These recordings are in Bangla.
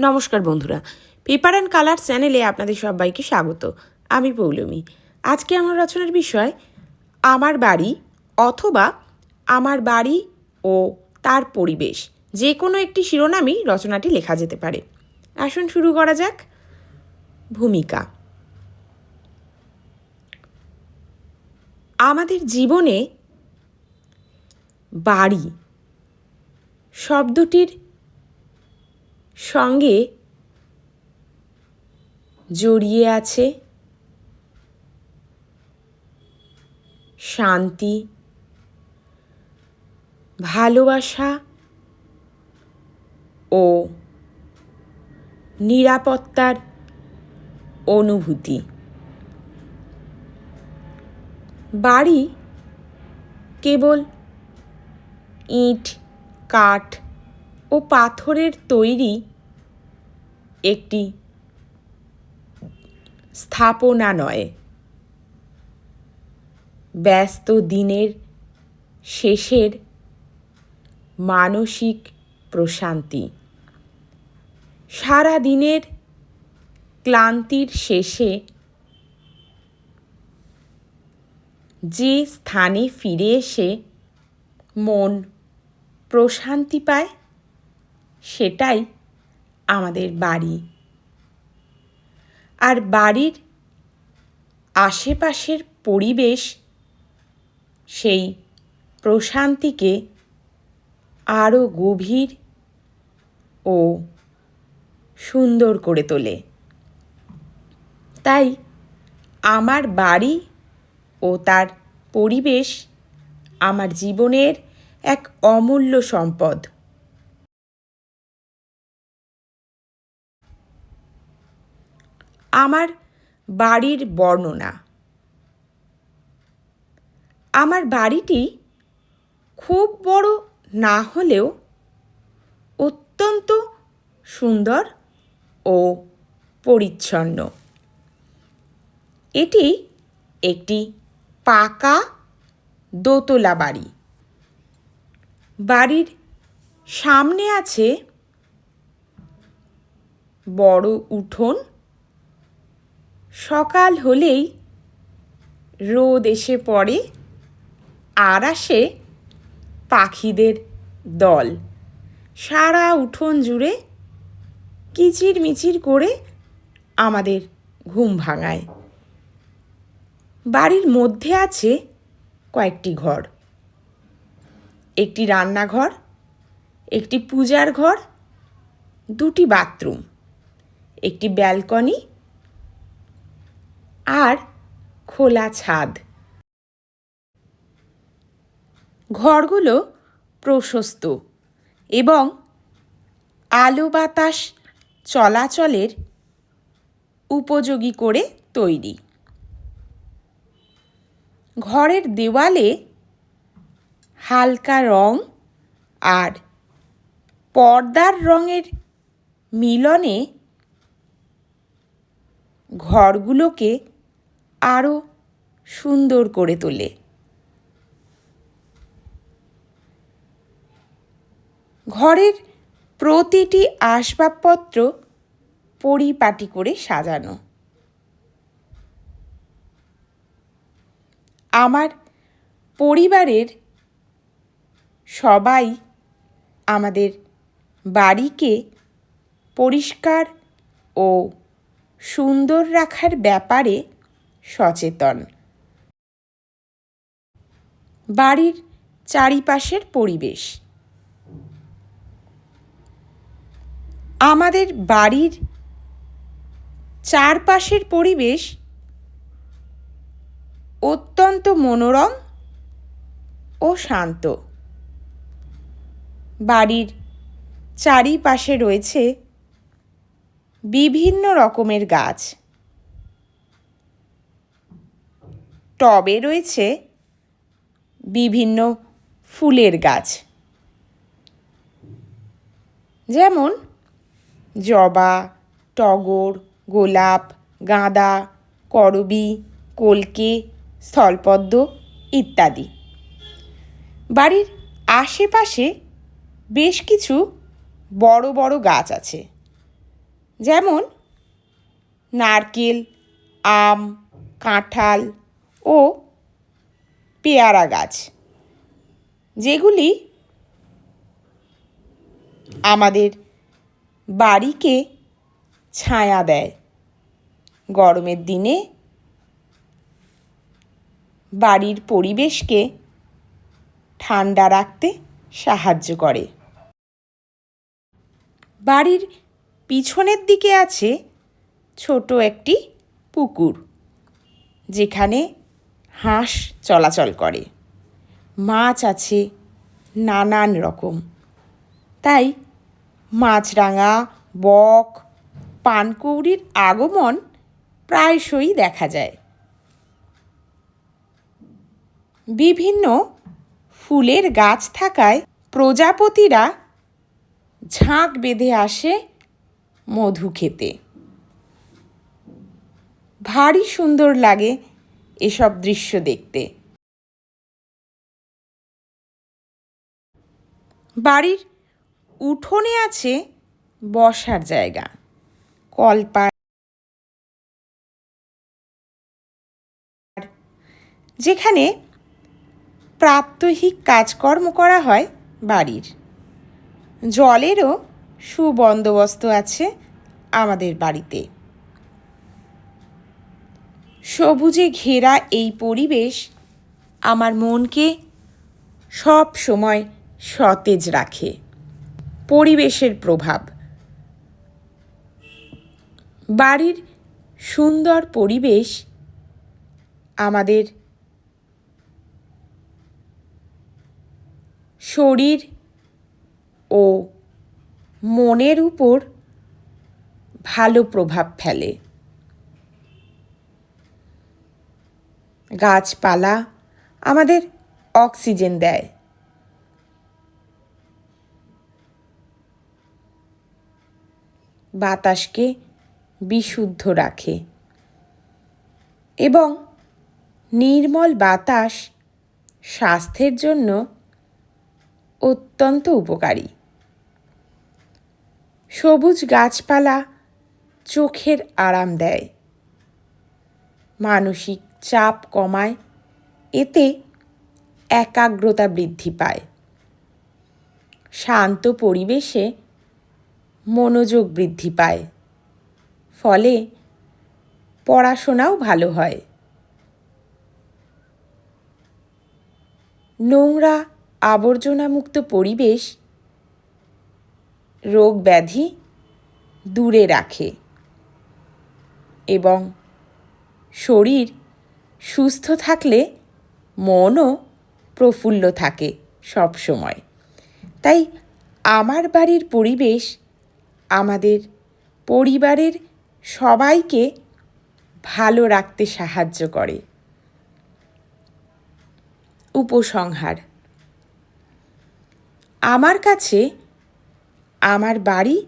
নমস্কার বন্ধুরা। পেপার অ্যান্ড কালার চ্যানেলে আপনাদের সবাইকে স্বাগত। আমি পৌলমী। আজকে আমার রচনার বিষয়, আমার বাড়ি অথবা আমার বাড়ি ও তার পরিবেশ। যে কোনো একটি শিরোনামই রচনাটি লেখা যেতে পারে। আসুন শুরু করা যাক। ভূমিকা। আমাদের জীবনে বাড়ি শব্দটির সঙ্গে জড়িয়ে আছে শান্তি, ভালোবাসা ও নিরাপত্তার অনুভূতি। বাড়ি কেবল ইট, কাঠ ও পাথরের তৈরি একটি স্থাপনা নয়। ব্যস্ত দিনের শেষের মানসিক প্রশান্তি। সারা দিনের ক্লান্তির শেষে যে স্থানে ফিরে এসে মন প্রশান্তি পায়, সেটাই আমাদের বাড়ি। আর বাড়ির আশেপাশের পরিবেশ সেই প্রশান্তিকে আরও গভীর ও সুন্দর করে তোলে। তাই আমার বাড়ি ও তার পরিবেশ আমার জীবনের এক অমূল্য সম্পদ। আমার বাড়ির বর্ণনা। আমার বাড়িটি খুব বড় না হলেও অত্যন্ত সুন্দর ও পরিচ্ছন্ন। এটি একটি পাকা দোতলা বাড়ি। বাড়ির সামনে আছে বড় উঠোন সকাল হলেই রোদ এসে পড়ে আর আসে পাখিদের দল। সারা উঠোন জুড়ে কিচির মিচির করে আমাদের ঘুম ভাঙায়। বাড়ির মধ্যে আছে কয়েকটি ঘর। একটি রান্নাঘর, একটি পূজার ঘর, দুটি বাথরুম, একটি ব্যালকনি আর খোলা ছাদ। ঘরগুলো প্রশস্ত এবং আলো বাতাস চলাচলের উপযোগী করে তৈরি। ঘরের দেওয়ালে হালকা রং আর পর্দার রঙের মিলনে ঘরগুলোকে আরও সুন্দর করে তোলে। ঘরের প্রতিটি আসবাবপত্র পরিপাটি করে সাজানো। আমার পরিবারের সবাই আমাদের বাড়িকে পরিষ্কার ও সুন্দর রাখার ব্যাপারে সচেতন। বাড়ির চারিপাশের পরিবেশ। আমাদের বাড়ির চারপাশের পরিবেশ অত্যন্ত মনোরম ও শান্ত। বাড়ির চারিপাশে রয়েছে বিভিন্ন রকমের গাছ। টবে রয়েছে বিভিন্ন ফুলের গাছ। যেমন জবা, টগর, গোলাপ, গাঁদা, করবী, কলকে, স্থলপদ্ম ইত্যাদি। বাড়ির আশেপাশে বেশ কিছু বড় বড় গাছ আছে। যেমন নারকেল, আম, কাঁঠাল ও পেয়ারা গাছ, যেগুলি আমাদের বাড়িকে ছায়া দেয়। গরমের দিনে বাড়ির পরিবেশকে ঠান্ডা রাখতে সাহায্য করে। বাড়ির পিছনের দিকে আছে ছোট একটি পুকুর, যেখানে হাঁস চলাচল করে। মাছ আছে নানান রকম। তাই মাছরাঙা, বক, পানকৌড়ির আগমন প্রায়শই দেখা যায়। বিভিন্ন ফুলের গাছ থাকায় প্রজাপতিরা ঝাঁক বেঁধে আসে মধু খেতে। ভারী সুন্দর লাগে এসব দৃশ্য দেখতে। বাড়ির উঠোনে আছে বসার জায়গা কলপার যেখানে প্রাত্যহিক কাজকর্ম করা হয় বাড়ির। জলেরও সুবন্দোবস্ত আছে আমাদের বাড়িতে। সবুজে ঘেরা এই পরিবেশ আমার মনকে সব সময় সতেজ রাখে। পরিবেশের প্রভাব। বাড়ির সুন্দর পরিবেশ আমাদের শরীর ও মনের উপর ভালো প্রভাব ফেলে। গাছপালা আমাদের অক্সিজেন দেয়। বাতাসকে বিশুদ্ধ রাখে এবং নির্মল বাতাস স্বাস্থ্যের জন্য অত্যন্ত উপকারী। সবুজ গাছপালা চোখের আরাম দেয়। মানসিক চাপ কমায়, এতে একাগ্রতা বৃদ্ধি পায়। শান্ত পরিবেশে মনোযোগ বৃদ্ধি পায়, ফলে পড়াশোনাও ভালো হয়। নোংরা আবর্জনামুক্ত পরিবেশ রোগ ব্যাধি দূরে রাখে এবং শরীর সুস্থ থাকলে মনও প্রফুল্ল থাকে সব সময়। তাই আমার বাড়ির পরিবেশ, আমাদের পরিবারের সবাইকে ভালো রাখতে সাহায্য করে। উপসংহার। আমার কাছে আমার বাড়ি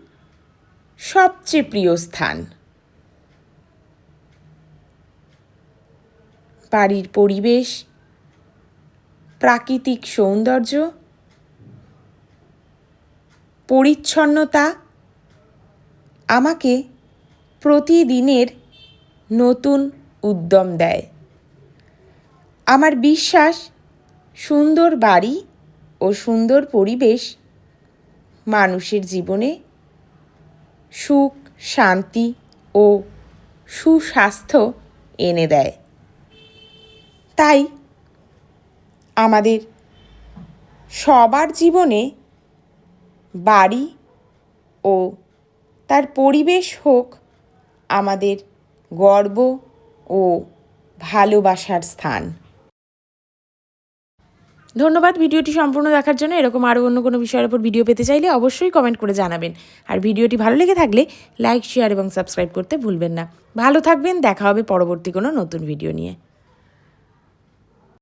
সবচেয়ে প্রিয় স্থান। বাড়ির পরিবেশ, প্রাকৃতিক সৌন্দর্য, পরিচ্ছন্নতা আমাকে প্রতিদিনের নতুন উদ্যম দেয়। আমার বিশ্বাস, সুন্দর বাড়ি ও সুন্দর পরিবেশ মানুষের জীবনে সুখ, শান্তি ও সুস্বাস্থ্য এনে দেয়। তাই আমাদের সবার জীবনে বাড়ি ও তার পরিবেশ হোক আমাদের গর্ব ও ভালোবাসার স্থান। ধন্যবাদ ভিডিওটি সম্পূর্ণ দেখার জন্য। এরকম আরও অন্য কোনো বিষয়ের উপর ভিডিও পেতে চাইলে অবশ্যই কমেন্ট করে জানাবেন। আর ভিডিওটি ভালো লেগে থাকলে লাইক, শেয়ার এবং সাবস্ক্রাইব করতে ভুলবেন না। ভালো থাকবেন, দেখা হবে পরবর্তী কোনো নতুন ভিডিও নিয়ে।